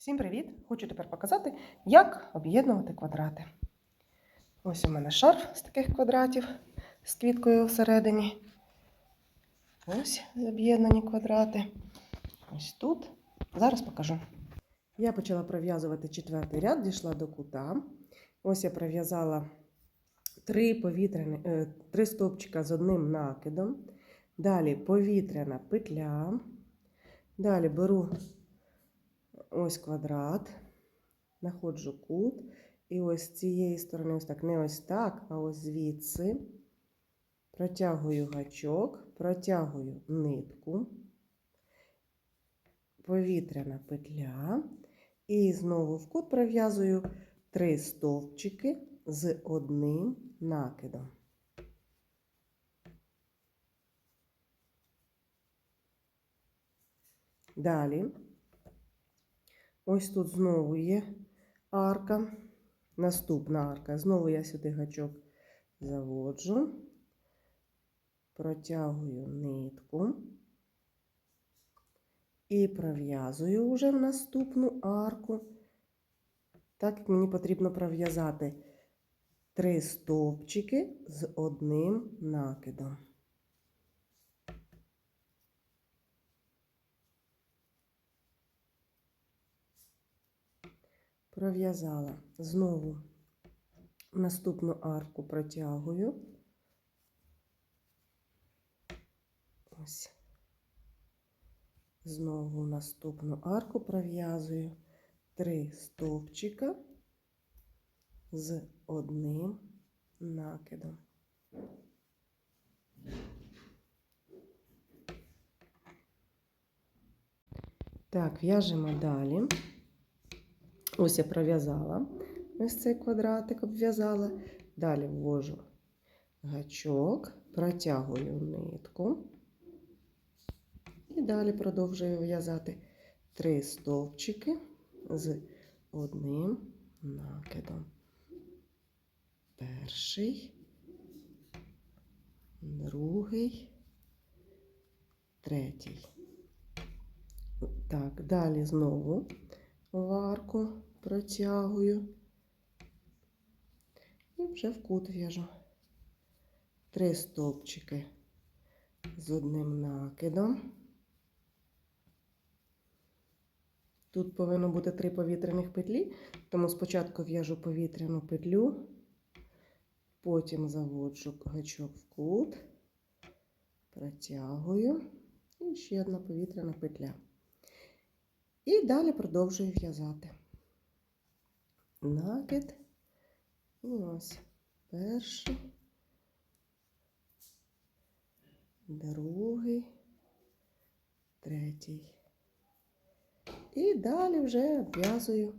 Всім привіт! Хочу тепер показати, як об'єднувати квадрати. Ось у мене шарф з таких квадратів з квіткою всередині. Ось об'єднані квадрати. Ось тут. Зараз покажу. Я почала пров'язувати четвертий ряд, дійшла до кута. Ось я пров'язала три, повітряні, е, три стовпчика з одним накидом. Далі повітряна петля. Далі беру ось квадрат, знаходжу кут. І ось з цієї сторони, ось так, не ось так, а ось звідси. Протягую гачок, протягую нитку, повітряна петля. І знову в кут пров'язую три стовпчики з одним накидом. Далі, ось тут знову є арка, наступна арка. Знову я сюди гачок заводжу, протягую нитку і пров'язую вже в наступну арку. Так як мені потрібно пров'язати три стовпчики з одним накидом. Пров'язала знову наступну арку протягую. Ось. Знову наступну арку пров'язую три стовпчика з одним накидом. Так, в'яжемо далі. Ось я пров'язала ось цей квадратик, обв'язала. Далі ввожу гачок, протягую нитку. І далі продовжую в'язати три стовпчики з одним накидом. Перший, другий, третій. Так, далі знову в арку протягую і вже в кут в'яжу три стовпчики з одним накидом. Тут повинно бути три повітряних петлі, тому спочатку в'яжу повітряну петлю, потім заводжу гачок в кут, протягую і ще одна повітряна петля. І далі продовжую в'язати. Накид. І ось перший, другий, третій. І далі вже обв'язую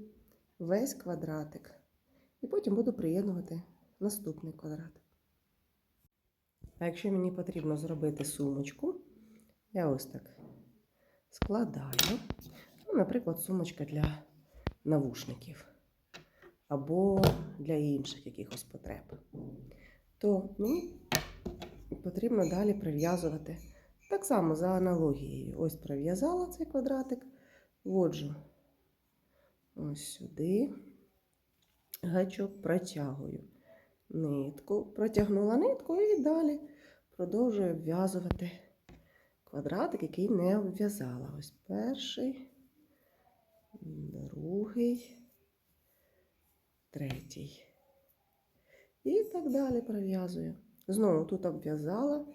весь квадратик. І потім буду приєднувати наступний квадрат. А якщо мені потрібно зробити сумочку, я ось так складаю. Ну, наприклад, сумочка для навушників або для інших якихось потреб. То мені потрібно далі прив'язувати так само за аналогією. Ось прив'язала цей квадратик, вводжу ось сюди, гачок протягую нитку, протягнула нитку і далі продовжую обв'язувати квадратик, який не обв'язала. Ось перший другий, третій. І так далі пров'язую. Знову тут обв'язала,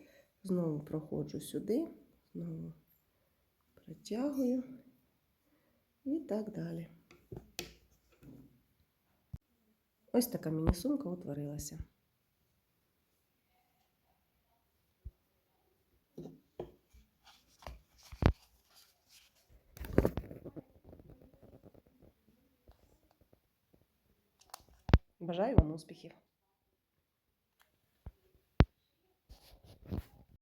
знову проходжу сюди, знову протягую і так далі. Ось така міні-сумка утворилася. Бажаю вам успіхів!